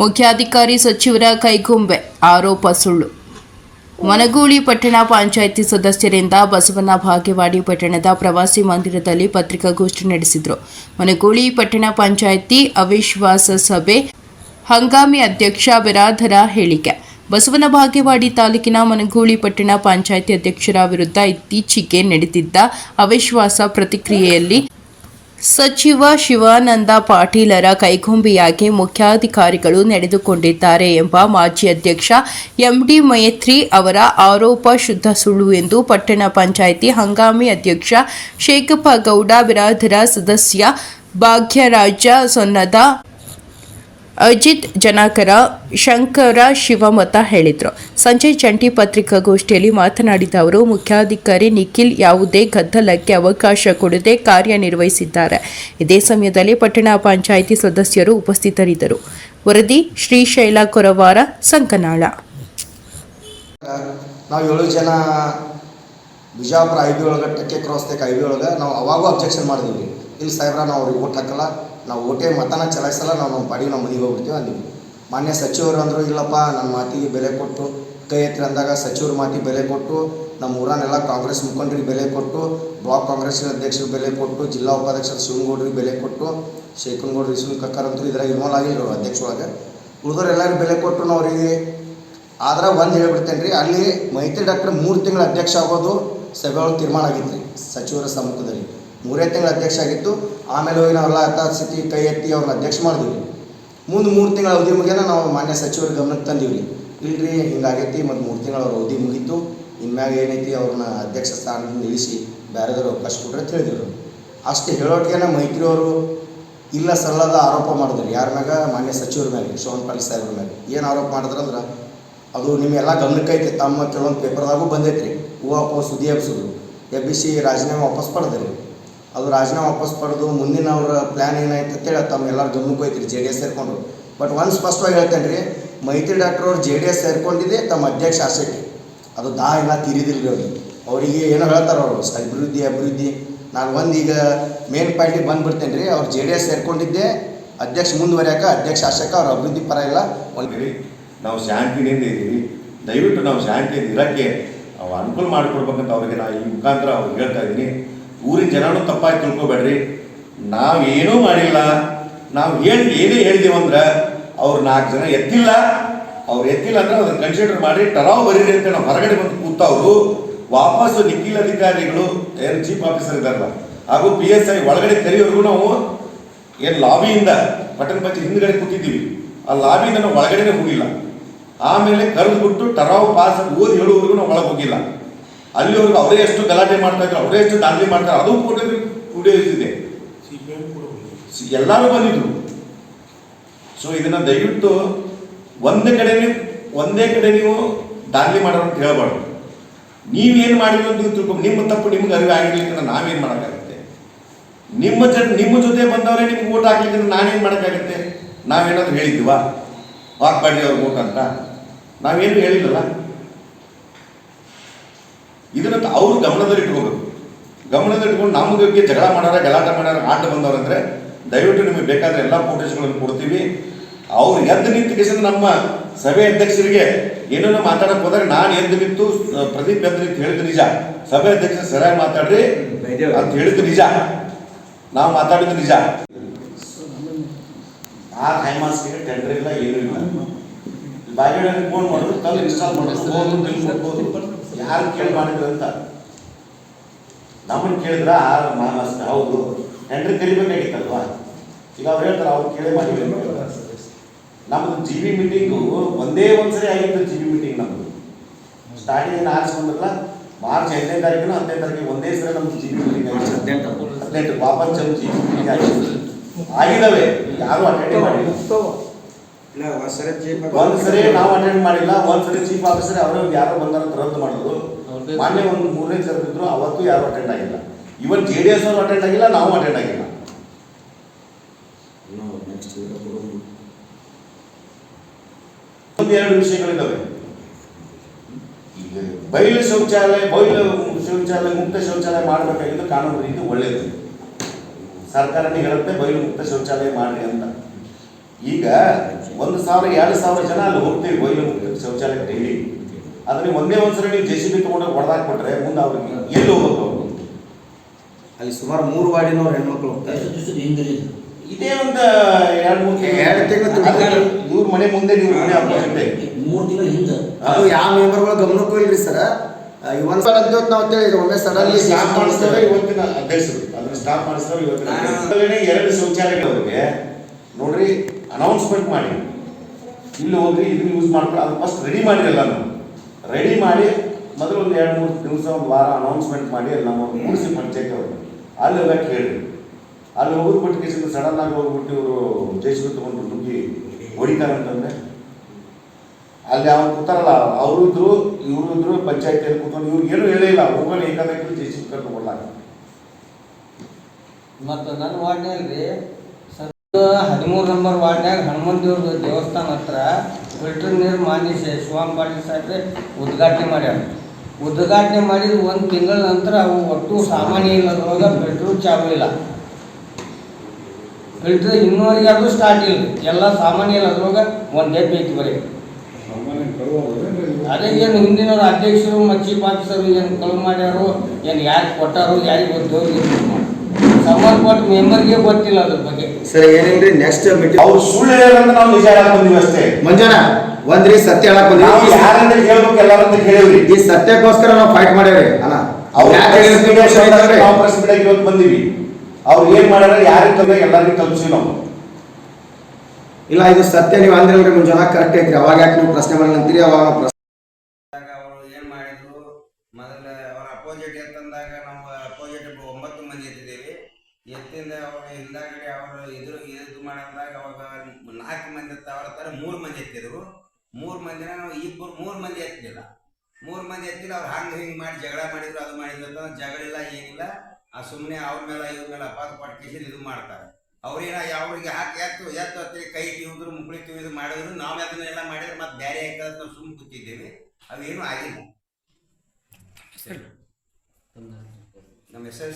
ಮುಖ್ಯಾಧಿಕಾರಿ ಸಚಿವರ ಕೈಗೊಂಬೆ, ಆರೋಪ ಸುಳ್ಳು. ಮನಗೂಳಿ ಪಟ್ಟಣ ಪಂಚಾಯಿತಿ ಸದಸ್ಯರಿಂದ ಬಸವನ ಭಾಗ್ಯವಾಡಿ ಪಟ್ಟಣದ ಪ್ರವಾಸಿ ಮಂದಿರದಲ್ಲಿ ಪತ್ರಿಕಾಗೋಷ್ಠಿ ನಡೆಸಿದರು. ಮನಗೂಳಿ ಪಟ್ಟಣ ಪಂಚಾಯಿತಿ ಅವಿಶ್ವಾಸ ಸಭೆ ಹಂಗಾಮಿ ಅಧ್ಯಕ್ಷ ಬಿರಾಧರ ಹೇಳಿಕೆ. ಬಸವನ ಭಾಗ್ಯವಾಡಿ ತಾಲೂಕಿನ ಮನಗೂಳಿ ಪಟ್ಟಣ ಪಂಚಾಯಿತಿ ಅಧ್ಯಕ್ಷರ ವಿರುದ್ಧ ಇತ್ತೀಚೆಗೆ ನಡೆದಿದ್ದ ಅವಿಶ್ವಾಸ ಪ್ರತಿಕ್ರಿಯೆಯಲ್ಲಿ ಸಚಿವ ಶಿವಾನಂದ ಪಾಟೀಲರ ಕೈಗೊಂಬೆಯಾಗಿ ಮುಖ್ಯಾಧಿಕಾರಿಗಳು ನಡೆದುಕೊಂಡಿದ್ದಾರೆ ಎಂಬ ಮಾಜಿ ಅಧ್ಯಕ್ಷ ಎಂಡಿ ಮೈತ್ರಿ ಅವರ ಆರೋಪ ಶುದ್ಧ ಸುಳ್ಳು ಎಂದು ಪಟ್ಟಣ ಪಂಚಾಯಿತಿ ಹಂಗಾಮಿ ಅಧ್ಯಕ್ಷ ಶೇಖಪ್ಪ ಗೌಡ, ಬಿರಾದರ ಸದಸ್ಯ ಭಾಗ್ಯರಾಜ ಸೊನ್ನದ ಅಜಿತ್ ಜನಕರ, ಶಂಕರ, ಶಿವಮತ ಹೇಳಿದರು. ಸಂಜೆ ಜಂಟಿ ಪತ್ರಿಕಾಗೋಷ್ಠಿಯಲ್ಲಿ ಮಾತನಾಡಿದ ಅವರು, ಮುಖ್ಯಾಧಿಕಾರಿ ನಿಖಿಲ್ ಯಾವುದೇ ಗದ್ದಲಕ್ಕೆ ಅವಕಾಶ ಕೊಡದೆ ಕಾರ್ಯನಿರ್ವಹಿಸಿದ್ದಾರೆ. ಇದೇ ಸಮಯದಲ್ಲಿ ಪಟ್ಟಣ ಪಂಚಾಯಿತಿ ಸದಸ್ಯರು ಉಪಸ್ಥಿತರಿದ್ದರು. ವರದಿ ಶ್ರೀಶೈಲ ಕೊರವಾರ, ಸಂಕನಾಳ. ನಾವು ಏಳು ಜನ ಬಿಜಾಪುರ ಐ ಬಿ ಒಳಗೆ, ಟಕ್ಕೆ ಕ್ರಾಸ್ ತೆಕ್ ಐ ಬಿ ಒಳಗೆ, ನಾವು ಅವಾಗೂ ಅಬ್ಜೆಕ್ಷನ್ ಮಾಡಿದ್ವಿ. ಇಲ್ಲಿ ಸಾಹೇಬ್ರ, ನಾವು ಅವ್ರಿಗೆ ಓಟ್ ಹಾಕಲ್ಲ. ನಾವು ಓಟೇ ಮತನ ಚಲಾಯಿಸಲ್ಲ, ನಾವು ನಮ್ಮ ಪಾಡಿಗೆ ನಮ್ಮ ಮನೆಗೆ ಹೋಗ್ಬಿಡ್ತೀವಿ ಅಂದ್ವಿ ಮಾನ್ಯ ಸಚಿವರು ಅಂದರು, ಇಲ್ಲಪ್ಪ, ನನ್ನ ಮಾತಿಗೆ ಬೆಲೆ ಕೊಟ್ಟು, ಕೈ ಎತ್ತಿ ಅಂದಾಗ ಸಚಿವ್ರ ಮಾತಿಗೆ ಬೆಲೆ ಕೊಟ್ಟು, ನಮ್ಮ ಊರನ್ನೆಲ್ಲ ಕಾಂಗ್ರೆಸ್ ಮುಖಂಡರಿಗೆ ಬೆಲೆ ಕೊಟ್ಟು, ಬ್ಲಾಕ್ ಕಾಂಗ್ರೆಸ್ ಅಧ್ಯಕ್ಷರಿಗೆ ಬೆಲೆ ಕೊಟ್ಟು, ಜಿಲ್ಲಾ ಉಪಾಧ್ಯಕ್ಷರು ಶಿವನಗೌಡರಿಗೆ ಬೆಲೆ ಕೊಟ್ಟು ಶೇಖನಗೌಡ್ರಿ ವಿಷ್ಣು ಕಕ್ಕರ್ ಅಂತೂ ಇದ್ರಾಗ ಇನ್ವಾಲ್ವ್ ಆಗಿಲ್ಲ ಅಧ್ಯಕ್ಷರೊಳಗೆ ಉಳಿದವ್ರು ಎಲ್ಲರಿಗೂ ಬೆಲೆ ಕೊಟ್ಟು ನಾವು ಅವರಿಗೆ ಆದ್ರೆ ಒಂದು ಹೇಳ್ಬಿಡ್ತೇನೆ ರೀ, ಅಲ್ಲಿ ಮೈತ್ರಿ ಡಾಕ್ಟರ್ ಮೂರು ತಿಂಗಳ ಅಧ್ಯಕ್ಷ ಆಗೋದು ಸಭೆ ಒಳಗೆ ತೀರ್ಮಾನ ಆಗಿತ್ತು ರೀ ಸಚಿವರ ಸಮ್ಮುಖದಲ್ಲಿ. ಮೂರೇ ತಿಂಗಳ ಅಧ್ಯಕ್ಷ ಆಗಿತ್ತು ಆಮೇಲೆ ಹೋಗಿ ನಾವೆಲ್ಲ ಯಥಾಸ್ಥಿತಿ ಕೈ ಎತ್ತಿ ಅವ್ರನ್ನ ಅಧ್ಯಕ್ಷ ಮಾಡಿದ್ವಿ. ರೀ ಮುಂದೆ ಮೂರು ತಿಂಗಳ ಅವಧಿ ಮುಗಿಯನ ನಾವು ಮಾನ್ಯ ಸಚಿವರ ಗಮನಕ್ಕೆ ತಂದೀವಿ ರೀ ಇಲ್ರಿ, ಹಿಂಗಾಗೈತಿ, ಮತ್ತು ಮೂರು ತಿಂಗಳ ಅವ್ರ ಅವಧಿ ಮುಗೀತು. ಇನ್ಮ್ಯಾಗ ಏನೈತಿ, ಅವ್ರನ್ನ ಅಧ್ಯಕ್ಷ ಸ್ಥಾನದಿಂದ ಇಳಿಸಿ ಬೇರೆದವ್ರು ಅವಕಾಶ ಕೊಡ್ರಿ ಅಂತ ಹೇಳಿದ್ರು. ಅಷ್ಟು ಹೇಳೋಟ್ಗೆನ ಮೈತ್ರಿ ಅವರು ಇಲ್ಲ ಸಲ್ಲದ ಆರೋಪ ಮಾಡಿದ್ರು. ಯಾರ ಮ್ಯಾಗ? ಮಾನ್ಯ ಸಚಿವರ ಮೇಲೆ ಶಿವನ್ ಪಾಟೀಲ್ ಸಾಹೇಬ್ರ ಮೇಲೆ ಏನು ಆರೋಪ ಮಾಡಿದ್ರಂದ್ರೆ ಅದು ನಿಮ್ಮೆಲ್ಲ ಗಮನಕ್ಕೆ ಐತಿ, ತಮ್ಮ ಕೆಲವೊಂದು ಪೇಪರ್ದಾಗೂ ಬಂದೈತ್ರಿ. ಹೂವು ಸುದ್ದಿ ಬಿ ಎಬ್ಬಿಸಿ ರಾಜೀನಾಮೆ ವಾಪಸ್ ಪಡೆದ್ರಿ. ಅದು ರಾಜೀನಾಮೆ ವಾಪಸ್ ಪಡೆದು ಮುಂದಿನ ಅವರ ಪ್ಲ್ಯಾನ್ ಏನಾಯ್ತು ಅಂತೇಳಿ ತಮ್ಮ ಎಲ್ಲರ ಗಮನಕ್ಕೆ ಹೋಯ್ತು ಜೆ ಡಿ ಎಸ್ ಸೇರ್ಕೊಂಡ್ರು. ಬಟ್ ಒಂದು ಸ್ಪಷ್ಟವಾಗಿ ಹೇಳ್ತೇನೆ ರೀ, ಮೈತ್ರಿ ಡಾಕ್ಟರ್ ಅವ್ರು ಜೆ ಡಿ ಎಸ್ ಸೇರ್ಕೊಂಡಿದೆ ತಮ್ಮ ಅಧ್ಯಕ್ಷ ಆಸೆಗೆ ಅದು ದಾ ಎಲ್ಲ ತೀರಿದಿಲ್ಲ ರೀ ಅವ್ರಿಗೆ ಅವರಿಗೆ ಏನೋ ಹೇಳ್ತಾರೆ ಅವರು ಅಭಿವೃದ್ಧಿ ಅಭಿವೃದ್ಧಿ. ನಾನು ಒಂದು ಈಗ ಮೇನ್ ಪಾಯಿಂಟಿಗೆ ಬಂದುಬಿಡ್ತೇನೆ ರೀ, ಅವ್ರು ಜೆ ಡಿ ಎಸ್ ಸೇರ್ಕೊಂಡಿದ್ದೆ ಅಧ್ಯಕ್ಷ ಮುಂದುವರಿಯಾಕ, ಅಧ್ಯಕ್ಷ ಆಶಕ ಅವ್ರ ಅಭಿವೃದ್ಧಿ ಪರ ಇಲ್ಲ. ಒಂದು ನಾವು ಶಾಂತಿನಿಂದ ಇದ್ದೀವಿ. ದಯವಿಟ್ಟು ನಾವು ಶಾಂತಿಯಿಂದ ಇರೋಕ್ಕೆ ಅನುಕೂಲ ಮಾಡಿಕೊಡ್ಬೇಕಂತ ಅವರಿಗೆ ನಾನು ಈ ಮುಖಾಂತರ ಅವ್ರಿಗೆ ಹೇಳ್ತಾ ಇದ್ದೀನಿ. ಊರಿನ ಜನನು ತಪ್ಪಾಗಿ ತಿಳ್ಕೊಬೇಡ್ರಿ. ನಾವೇನೂ ಮಾಡಿಲ್ಲ. ನಾವು ಹೇಳಿ, ಏನೇ ಹೇಳಿದೀವಿ ಅಂದ್ರೆ ಅವ್ರು ನಾಲ್ಕು ಜನ ಎತ್ತಿಲ್ಲ ಅವ್ರು ಎತ್ತಿಲ್ಲ ಅಂದ್ರೆ ಅದನ್ನು ಕನ್ಸಿಡರ್ ಮಾಡಿ ಟರಾವ್ ಬರೀರಿ ಅಂತ ನಾವು ಹೊರಗಡೆ ಬಂದು ಕೂತವ್ರು. ವಾಪಸ್ ನಿಖಿಲ್ ಅಧಿಕಾರಿಗಳು, ಏನು ಚೀಫ್ ಆಫೀಸರ್ ಇದ್ದಾರಲ್ಲ, ಹಾಗೂ ಪಿ ಎಸ್ ಐ ಒಳಗಡೆ ಕರೆಯೋರ್ಗು ನಾವು ಏನು ಲಾಬಿಯಿಂದ ಪಟ್ಟಣ ಪಂಚ ಹಿಂದ್ಗಡೆ ಕೂತಿದ್ದೀವಿ. ಆ ಲಾಬಿಯಿಂದ ನಾವು ಒಳಗಡೆನೆ ಹೋಗಿಲ್ಲ. ಆಮೇಲೆ ಕರೆದು ಬಿಟ್ಟು ಟರಾವ್ ಪಾಸ್ ಓದಿ ಹೇಳುವವರೆಗೂ ನಾವು ಒಳಗೆ ಹೋಗಿಲ್ಲ. ಅಲ್ಲಿವರೆಗೂ ಅವರೇ ಎಷ್ಟು ಗಲಾಟೆ ಮಾಡ್ತಾ ಇದ್ರು ಅವರೇ ಎಷ್ಟು ದಾಂಧಲೆ ಮಾಡ್ತಾರೆ ಅದು ಕೂಡ ವಿಡಿಯೋ ಇದೆ ಎಲ್ಲರೂ ಬಂದಿದ್ರು. ಸೊ ಇದನ್ನ ದಯವಿಟ್ಟು ಒಂದೇ ಕಡೆ ಒಂದೇ ಕಡೆ ನೀವು ದಾಂಧಲೆ ಮಾಡೋರು ಅಂತ ಹೇಳಬಾರ್ದು. ನೀವೇನು ಮಾಡಿದ್ರು ಅಂತ ನೀವು ತಿಳ್ಕೊಂಡು ನಿಮ್ಮ ತಪ್ಪು ನಿಮ್ಗೆ ಅರಿವು ಆಗಿರ್ಲಿಕ್ಕೆ ನಾವೇನು ಮಾಡೋಕ್ಕಾಗುತ್ತೆ? ನಿಮ್ಮ ಜ ನಿಮ್ಮ ಜೊತೆ ಬಂದವರೇ ನಿಮ್ಗೆ ಓಟ್ ಹಾಕ್ಲಿಕ್ಕೆ ನಾನೇನು ಮಾಡೋಕ್ಕಾಗುತ್ತೆ? ನಾವೇನಾದ್ರು ಹೇಳಿದ್ವಾ ಹಾಕ್ಬೇಡ್ರಿ ಅವ್ರಿಗೆ ಓಟ್ ಅಂತ ನಾವೇನು ಹೇಳಿಲ್ಲಲ್ಲ? ಇದನ್ನ ಅವರು ಗಮನದಲ್ಲಿ ಇಟ್ಕೋಬೇಕು. ಗಮನದಲ್ಲಿ ಇಟ್ಕೊಂಡು ನಮ್ಮ ಬಗ್ಗೆ ಜಗಳ ಮಾಡಾರ ಗಲಾಟೆ ಮಾಡಾರ ಆಟ ಬಂದವರಂದ್ರೆ ದಯವಿಟ್ಟು ನಿಮಗೆ ಬೇಕಾದ್ರೆ ಎಲ್ಲ ಫೋಟೋಸ್ಗಳನ್ನು ಕೊಡ್ತೀವಿ. ಅವ್ರು ಎದ್ದು ನಿಂತು ಕೇಸಿಂದ ನಮ್ಮ ಸಭೆ ಅಧ್ಯಕ್ಷರಿಗೆ ಏನೇನೋ ಮಾತಾಡಕ್ ಹೋದ್ರೆ ನಾನು ಎದ್ದು ನಿಂತು ಪ್ರದೀಪ್ ಎದ್ದು ನಿಂತು ಹೇಳಿದ ನಿಜ. ಸಭೆ ಅಧ್ಯಕ್ಷ ಸರಿಯಾಗಿ ಮಾತಾಡ್ರಿ ಅಂತ ಹೇಳಿದ ನಿಜ. ನಾವು ಮಾತಾಡಿದ ನಿಜ. ಆ ಹೈಮಾಸ್ಗೆ ಟೆಂಡರ್ ಇಲ್ಲ ಏನೂ ಇಲ್ಲ. ಬಾಗಿಡಲ್ಲಿ ಫೋನ್ ಮಾಡೋದು ಕಲ್ ಇನ್ಸ್ಟಾಲ್ ಮಾಡಿದ್ರು ಯಾರು ಕೇಳಿ ಮಾಡಿದ್ರು ಅಂತ? ನಮ್ಮನ್ನು ಕೇಳಿದ್ರ ಆ ಮಾನಸ್ ಹೌದು. ಟೆಂಡರ್ ಕರಿಬೇಕಾಗಿತ್ತಲ್ವಾ? ಈಗ ಅವ್ರು ಹೇಳ್ತಾರೆ ಅವ್ರು ಕೇಳಿ ಮಾಡಿದ್ರು ನಮ್ದು ಜಿ ಬಿ ಮೀಟಿಂಗು ಒಂದೇ ಒಂದ್ಸರಿ ಆಗಿತ್ತು ಜಿ ಬಿ ಮೀಟಿಂಗ್ ನಮ್ದು. ಸ್ಟಾರ್ಟಿಂಗ್ ಆರಿಸ್ಕೊಂಡ್ರಲ್ಲ ಮಾರ್ಚ್ ಹದಿನೈದು ತಾರೀಕಿನ ಹದಿನೈದು ತಾರೀಕು ಒಂದೇ ಸರಿ ನಮ್ದು ಜಿ ಬಿ ಮೀಟಿಂಗ್ ಆಗಿತ್ತು. ಹದಿನೆಂಟು Papan Chand G B meeting ಆಗಿತ್ತು. ಆಗಿದಾವೆ ಯಾರು ಅಟೆಂಡ್ ಮಾಡಿಲ್ಲ. ಒಂದ್ಸರಿ ನಾವು ಅಟೆಂಡ್ ಮಾಡಿಲ್ಲ ಒಂದ್ಸರಿ ಚೀಫ್ ಆಫೀಸರ್ ಅವರೇ ಒಂದು ಯಾರೋ ಬಂದಾರ ರದ್ದು ಮಾಡೋದು. ಮೊನ್ನೆ ಒಂದು ಮೂರನೇ ಕರೆದಿದ್ರು ಅವತ್ತು ಯಾರು ಅಟೆಂಡ್ ಆಗಿಲ್ಲ. ಇವನ್ ಜೆ ಡಿ ಎಸ್ ಅವರು ಅಟೆಂಡ್ ಆಗಿಲ್ಲ ನಾವು ಅಟೆಂಡ್ ಆಗಿಲ್ಲ. ಒಂದು ಎರಡು ವಿಷಯಗಳಿದ್ದಾವೆ. ಈಗ ಬಯಲು ಶೌಚಾಲಯ ಬಯಲು ಶೌಚಾಲಯ ಮುಕ್ತ ಶೌಚಾಲಯ ಮಾಡಬೇಕಾಗಿದ್ದು ಕಾನೂನು ರೀತಿ ಒಳ್ಳೆಯದು ಸರ್ಕಾರನೇ ಹೇಳುತ್ತೆ ಬಯಲು ಮುಕ್ತ ಶೌಚಾಲಯ ಮಾಡಿ ಅಂತ. ಈಗ ಒಂದು ಸಾವಿರ ಎರಡು ಸಾವಿರ ಜನ ಅಲ್ಲಿ ಹೋಗ್ತೀವಿ ಕೊಯ್ಲು ಶೌಚಾಲಯ ಡೈಲಿ. ಅದನ್ನ ಒಂದೇ ಒಂದ್ಸರಿ ನೀವು ಜೆ ಸಿ ಬಿ ತೊಗೊಂಡು ಹೊಡೆದಾಕ್ಬಿಟ್ರೆ ಮುಂದೆ ಅವ್ರಿಗೆ ಎಲ್ಲಿ ಹೋಗ್ಬೇಕು ಅವರು ಅಲ್ಲಿ ಸುಮಾರು ಮೂರು ವಾರ್ಡಿನವ್ರು ಹೆಣ್ಮಕ್ಳು ಹೋಗ್ತಾರೆ. ಇದೇ ಒಂದು ಎರಡು ಮೂರು ಎರಡು ತಿಂಗಳು. ಇವ್ರ ಮನೆ ಮುಂದೆ ನೀವು ಮನೆ ಅಪೋಸಿಟ್ ಮೂರು ತಿಂಗಳ ಹಿಂದೆ. ಅದು ಯಾವ ಮೆಂಬರ್ಗಳು ಗಮನಕ್ಕೂ ಇಲ್ರಿ ಸರ್ ಇವನ್ ಸಲ ಅಂತ ನಾವು ತಿಳಿದ್ರು ಒಮ್ಮೆ ಸಡನ್ಲಿ ಸ್ಟಾಪ್ ಮಾಡಿಸ್ತೇವೆ ಇವತ್ತಿನ ಅಧ್ಯಕ್ಷರು. ಅದನ್ನ ಸ್ಟಾಪ್ ಮಾಡಿಸ್ತೇವೆ ಇವತ್ತಿನ. ಎರಡು ಶೌಚಾಲಯಗಳವರಿಗೆ ನೋಡ್ರಿ ಅನೌನ್ಸ್ಮೆಂಟ್ ಮಾಡಿ. ಇಲ್ಲಿ ಹೋಗ್ರಿ ಇದನ್ನ ಯೂಸ್ ಮಾಡ್ಕೊಂಡು ಅದು ಫಸ್ಟ್ ರೆಡಿ ಮಾಡಿರಲ್ಲ ನಾವು ರೆಡಿ ಮಾಡಿ, ಮೊದಲು ಒಂದು ಎರಡು ಮೂರು ದಿವಸ, ಒಂದು ವಾರ ಅನೌನ್ಸ್ಮೆಂಟ್ ಮಾಡಿ ಅಲ್ಲಿ ನಮ್ಮ ಮುಗಿಸಿ ಪಂಚಾಯತ್ ಅವರು. ಅಲ್ಲಿ ಎಲ್ಲ ಕೇಳಿ ಅಲ್ಲಿ ಹೋಗೋದು ಬಿಟ್ಟು ಸಡನ್ ಆಗಿ ಹೋಗ್ಬಿಟ್ಟು ಇವರು ಜೈಶ್ವರ್ ತಗೊಂಡು ನುಗ್ಗಿ ಹೊಡಿತಾರಂತಂದ್ರೆ ಅಲ್ಲಿ ಅವ್ರು ಕೂತಾರಲ್ಲ, ಅವರು ಇದ್ರು, ಇವರು ಇದ್ರು ಪಂಚಾಯತಿಯಲ್ಲಿ ಕೂತ್ಕೊಂಡು ಇವ್ರಿಗೆ ಏನು ಹೇಳೇ ಇಲ್ಲ. ಹೋಗೋಣ ಏಕಾದಕ್ಕೆ ಜೆ ಸಿ ಕರ್ಕೊಂಡು ಮತ್ತು ನನ್ನ ವಾರ್ಡ್ನಲ್ಲಿ ಹದಿಮೂರು ನಂಬರ್ ವಾರ್ಡ್ನ್ಯಾಗ ಹನುಮಂತ ದೇವ್ರ ದೇವಸ್ಥಾನ ಹತ್ರ ಫಿಲ್ಟರ್ ನೀರು ಮಾನ್ಯ ಶಿವಾಮ್ ಶಿವಂ ಪಾಟೀಲ್ ಸಾಹೇಬ್ರೆ ಉದ್ಘಾಟನೆ ಮಾಡ್ಯಾರ. ಉದ್ಘಾಟನೆ ಮಾಡಿದ ಒಂದು ತಿಂಗಳ ನಂತರ ಅವು ಒಟ್ಟು ಸಾಮಾನ್ಯ ಇಲ್ಲದ್ರೊಳಗೆ ಫಿಲ್ಟ್ರು ಚಾಲು ಇಲ್ಲ. ಫಿಲ್ಟರ್ ಇನ್ನೂವರೆಗೆ ಅದು ಸ್ಟಾರ್ಟ್ ಇಲ್ಲ. ಎಲ್ಲ ಸಾಮಾನ್ಯ ಇಲ್ಲದ್ರೊಳಗೆ ಒಂದು ಡೆಡ್ ಐತಿ ಬರೀ ಅದೇ ಏನು ಹಿಂದಿನವ್ರು ಅಧ್ಯಕ್ಷರು ಮತ್ತು ಚೀಫ್ ಆಫೀಸರು ಏನು ಕಳು ಮಾಡ್ಯಾರು ಏನು ಯಾರಿಗೆ ಕೊಟ್ಟಾರೋ ಯಾರಿಗೆ ಗೊತ್ತು ಸಂಬಂಧಪಟ್ಟ ಮೆಂಬರ್ಗೆ ಗೊತ್ತಿಲ್ಲ ಅದ್ರ ಬಗ್ಗೆ. ಸರ್ ನೆಕ್ಸ್ಟ್ ಮೀಟಿಂಗ್ ಅವ್ರು ಸುಳ್ಳು ಹೇಳೋದಂತ ನಾವು ನಿಜ ಹೇಳಕ್ ಬಂದಿವಿ ಅಷ್ಟೇ. ಮಂಜಾನ ಒಂದ್ರಿ ಸತ್ಯ ಹೇಳಕ್ ನಾವು ಯಾರಂತ ಎಲ್ಲರಂತ ಕೇಳಿವ್ರಿ ಈ ಸತ್ಯಕ್ಕೋಸ್ಕರ ನಾವು ಫೈಟ್ ಮಾಡೇವ್ರಿ ಅಣ್ಣ ಅವ್ರು ಯಾಕೆ ನಾವು ಪ್ರೆಸ್ ಇವತ್ತು ಬಂದಿವಿ. ಅವ್ರು ಏನ್ ಮಾಡ್ಯಾರ ಯಾರಿಗೆ ತಮ್ಮ ಎಲ್ಲರಿಗೂ ತಲುಪಿಸಿ ನಾವು. ಇಲ್ಲ ಇದು ಸತ್ಯ ನೀವು ಅಂದ್ರಲ್ರಿ ಮುಂಜಾನ ಕರೆಕ್ಟ್ ಐತ್ರಿ. ಅವಾಗ ಯಾಕೆ ನೀವು ಪ್ರಶ್ನೆ ಮಾಡಲ್ಲ ಅಂತೀರಿ? ಅವಾಗ ನಾವು ಪ್ರಶ್ನೆ ಅವರು ಏನ್ ಮಾಡಿದ್ರು? ಮೊದಲ ಅವರ ಅಪೋಸಿಟ್ ಅಂತಂದಾಗ ನಾವು ಅಪೋಸಿಟ್ ಒಂಬತ್ತು ಮಂದಿ ಎತ್ತಿಂದ ಅವರು ಹಿಂದಾಗಡೆ ಅವರು ಎದುರು ಇದು ಮಾಡಿದಾಗ ಅವಾಗ ನಾಲ್ಕು ಮಂದಿ ಅವರ ಮೂರು ಮಂದಿ ಎತ್ತಿದ್ರು. ಮೂರು ಮಂದಿನ ನಾವು ಇಬ್ಬರು ಮೂರು ಮಂದಿ ಎತ್ತಿಲ್ಲ. ಮೂರು ಮಂದಿ ಎತ್ತಿಲ್ಲ ಅವ್ರು ಹಂಗೆ ಹಿಂಗೆ ಮಾಡಿ ಜಗಳ ಮಾಡಿದ್ರು ಅದು ಮಾಡಿದ್ರು ಅಂತ ಜಗಳಿಲ್ಲ ಏನಿಲ್ಲ. ಆ ಸುಮ್ಮನೆ ಅವ್ರ ಮೇಲೆ ಇವ್ರ ಮೇಲೆ ಅಪಾದ ಪಟ್ಕೇಸಿ ಇದು ಮಾಡ್ತಾರೆ. ಅವ್ರೇನ ಯಾವ್ರಿಗೆ ಹಾಕಿ ಎತ್ತು ಎತ್ತು ಹತ್ತಿ ಕೈ ತಿವಿದ್ರು ಮುಗುಳಿ ಇದು ಮಾಡಿದ್ರು ನಾವು ಅದನ್ನೆಲ್ಲ ಮಾಡಿದ್ರೆ ಮತ್ತೆ ಬೇರೆ ಆಯ್ತದ ನಾವು ಸುಮ್ಮನೆ ಕೂತಿದ್ದೇವೆ. ಅವೇನು ಆಗಿಲ್ಲ. ನಮ್ಮ ಹೆಸರು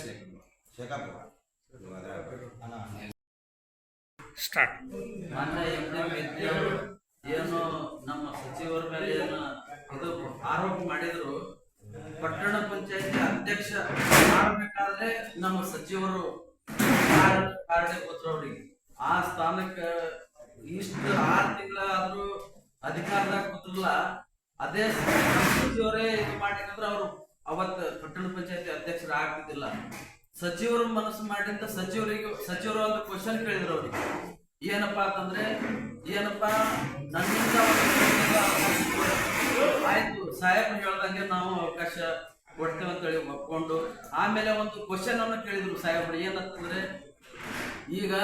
ಶೇಖಾಪುರ ಮಾನ್ಯ ಅವರು ಏನು ನಮ್ಮ ಸಚಿವರ ಮೇಲೆ ಏನು ಇದು ಆರೋಪ ಮಾಡಿದ್ರು? ಪಟ್ಟಣ ಪಂಚಾಯತಿ ಅಧ್ಯಕ್ಷ ಮಾಡಬೇಕಾದ್ರೆ ನಮ್ಮ ಸಚಿವರು ಕಾರಣ- ಕಾರಣೀಭೂತರು ಅವ್ರಿಗೆ. ಆ ಸ್ಥಾನಕ್ಕೆ ಇಷ್ಟು ಆರು ತಿಂಗಳ ಆದ್ರೂ ಅಧಿಕಾರದಾಗ ಕೂತಿಲ್ಲ ಅದೇ ಸಚಿವರೇ ಇದು ಮಾಡಿದ್ರೆ ಅವರು ಅವತ್ತು ಪಟ್ಟಣ ಪಂಚಾಯತಿ ಅಧ್ಯಕ್ಷರು ಆಗ್ತಿದ್ದಿಲ್ಲ ಸಚಿವರು ಮನಸ್ಸು ಮಾಡಿಂದ ಸಚಿವರಿಗೆ, ಸಚಿವರು ಒಂದು ಕ್ವಶನ್ ಕೇಳಿದ್ರು ಅವ್ರಿಗೆ ಏನಪ್ಪಾ ಅಂತಂದ್ರೆ, ಏನಪ್ಪಾ, ನನ್ನಿಂದ. ಆಯ್ತು ಸಾಹೇಬ್ ಹೇಳ್ದಂಗೆ ನಾವು ಅವಕಾಶ ಕೊಡ್ತೇವೆ ಅಂತೇಳಿ ಒಪ್ಕೊಂಡು, ಆಮೇಲೆ ಒಂದು ಕ್ವಶನ್ ಅನ್ನು ಕೇಳಿದ್ರು ಸಾಹೇಬ್ರು. ಏನಂತಂದ್ರೆ, ಈಗ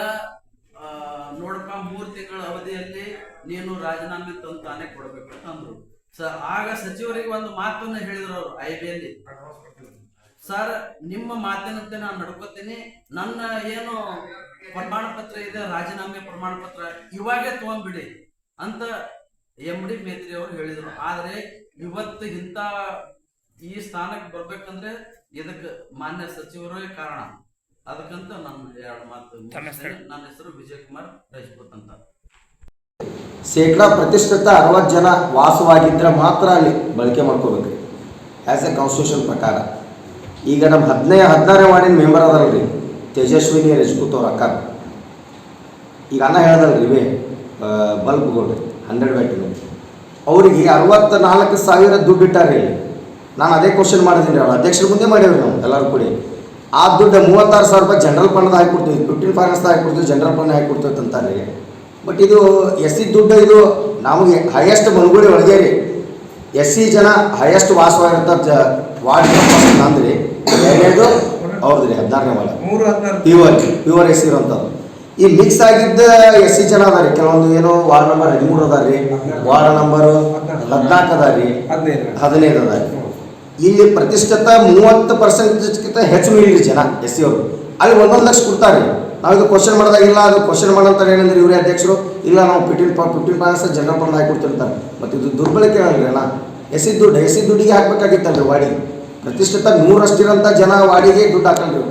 ನೋಡಪ್ಪ, ಮೂರು ತಿಂಗಳ ಅವಧಿಯಲ್ಲಿ ನೀನು ರಾಜೀನಾಮೆ ತಂದು ತಾನೇ ಕೊಡ್ಬೇಕು ಅಂತ ಅಂದ್ರು ಸ, ಆಗ ಸಚಿವರಿಗೆ ಒಂದು ಮಾತನ್ನ ಹೇಳಿದ್ರು ಅವರು ಐ ಬಿಯಲ್ಲಿ ಸರ್ ನಿಮ್ಮ ಮಾತಿನಂತೆ ನಾನು ನಡ್ಕೋತೀನಿ. ನನ್ನ ಏನು ಪ್ರಮಾಣ ಪತ್ರ ಇದೆ ರಾಜೀನಾಮೆ ಪ್ರಮಾಣ ಪತ್ರ ಇವಾಗೇ ತಗೊಂಡ್ಬಿಡಿ ಅಂತ ಎಂ ಡಿ ಮೇತ್ರಿ ಅವರು ಹೇಳಿದರು. ಆದರೆ ಇವತ್ತು ಇಂಥ ಈ ಸ್ಥಾನಕ್ಕೆ ಬರ್ಬೇಕಂದ್ರೆ ಇದಕ್ಕೆ ಮಾನ್ಯ ಸಚಿವರೇ ಕಾರಣ. ಅದಕ್ಕಂತ ನನ್ನ ಎರಡು ಮಾತು ನನ್ನ ಹೆಸರು ವಿಜಯ್ ಕುಮಾರ್ ರಜಪೂತ್ ಅಂತ. ಶೇಕಡಾ ಪ್ರತಿಷ್ಠಿತ ಅರವತ್ತು ಜನ ವಾಸವಾಗಿದ್ದರೆ ಮಾತ್ರ ಅಲ್ಲಿ ಬಳಕೆ ಮಾಡ್ಕೋಬೇಕು. ಆ್ಯಸ್ ಎ ಕಾನ್ಸ್ಟಿಟ್ಯೂಷನ್ ಪ್ರಕಾರ. ಈಗ ನಮ್ಮ ಹದಿನೈದು ಹದಿನಾರನೇ ವಾರ್ಡಿನ ಮೆಂಬರ್ ಅದಾರಲ್ರಿ. ತೇಜಸ್ವಿನಿ, ರಜಪೂತ್ ಅವ್ರ ಅಕ್ಕ. ಈಗ ಅನ್ನ ಹೇಳ್ದಲ್ರಿ ಇವೇ ಬಲ್ಬ್ಗಳು ಹಂಡ್ರೆಡ್ ವ್ಯಾಟಿನ ಅವರಿಗೆ ಅರವತ್ತ ನಾಲ್ಕು ಸಾವಿರ ದುಡ್ಡು ಇಟ್ಟಾರೆ ಇಲ್ಲಿ. ನಾನು ಅದೇ ಕ್ವಶನ್ ಮಾಡಿದ್ದೀನಿ ಅವ್ರು ಅಧ್ಯಕ್ಷರ ಮುಂದೆ ಮಾಡೇವ್ರಿ ನಾವು ಎಲ್ಲರೂ ಕೂಡಿ. ಆ ದುಡ್ಡು ಮೂವತ್ತಾರು ಸಾವಿರ ರೂಪಾಯಿ ಜನರಲ್ ಫಂಡ್ ಹಾಕಿ ಕೊಡ್ತೀವಿ ಫಿಫ್ಟೀನ್ ಫೈನಾನ್ಸ್ ಹಾಕಿ ಕೊಡ್ತೀವಿ ಜನರಲ್ ಫಂಡ್ ಹಾಕಿ ಕೊಡ್ತೀವಿ ಅಂತಾರೆ ಬಟ್ ಇದು ಎಸ್ ಸಿ ದುಡ್ಡು ಇದು ನಮಗೆ ಹೈಯೆಸ್ಟ್ ಮನುಗುಡಿ ಒಳಗೆ ರೀ. ಎಸ್ ಸಿ ಜನ ಹೈಯೆಸ್ಟ್ ವಾಸವಾಗಿರ್ತಾರೆ ಜ, ವಾರ್ಡ್ ಅಂದ್ರೆ. ನಂದ್ರಿ ಎರಡನೇದು ಅವ್ರದ್ದು ಹದಿನಾರನೇ ವಾರ್ಡ್ ಮೂರು ಹದಿನಾರು. ಪ್ಯೂರ್ ಪ್ಯೂರ್ ಎಸ್ ಇರೋಂಥದ್ದು ಈ ಮಿಕ್ಸ್ ಆಗಿದ್ದ ಎಸ್ ಸಿ ಜನ ಅದಾರಿ ಕೆಲವೊಂದು ಏನು ವಾರ್ಡ್ ನಂಬರ್ ಹದಿಮೂರು ಅದಾರಿ ವಾರ್ಡ್ ನಂಬರ್ ಹದಿನಾಲ್ಕು ಅದಾರಿ ಹದಿನೈದು. ಅದಾರಿ ಇಲ್ಲಿ ಪ್ರತಿಷ್ಠಿತ ಮೂವತ್ತು ಪರ್ಸೆಂಟ್ಗಿಂತ ಹೆಚ್ಚು ಮೀರಿ ಜನ ಎಸ್ ಸಿ ಅವರು. ಅಲ್ಲಿ ಒಂದೊಂದು ಲಕ್ಷ ಕೊಡ್ತಾರೆ ನಾವು ಇದು ಕ್ವಶನ್ ಮಾಡೋದಾಗಿಲ್ಲ ಅದು ಕ್ವಶನ್ ಮಾಡಂತಾರೆ ಏನಂದ್ರೆ ಇವರೇ ಅಧ್ಯಕ್ಷರು ಇಲ್ಲ ನಾವು fifteen fifteen points general fund ಹಾಕಿ ಕೊಡ್ತಿರ್ತಾರೆ. ಮತ್ತು ಇದು ದುರ್ಬಳಕೆ ಅಣ್ಣ ಎಸ್ ಸಿ ದುಡ್ಡು ಎಸ್ ಸಿ ದುಡ್ಡಿಗೆ ಹಾಕ್ಬೇಕಾಗಿತ್ತಲ್ರಿ ವಾಡಿಗೆ. ಪ್ರತಿಷ್ಠಿತ ನೂರಷ್ಟಿರೋಂಥ ಜನ ವಾಡಿಗೆ ದುಡ್ಡು ಹಾಕಲ್ರಿ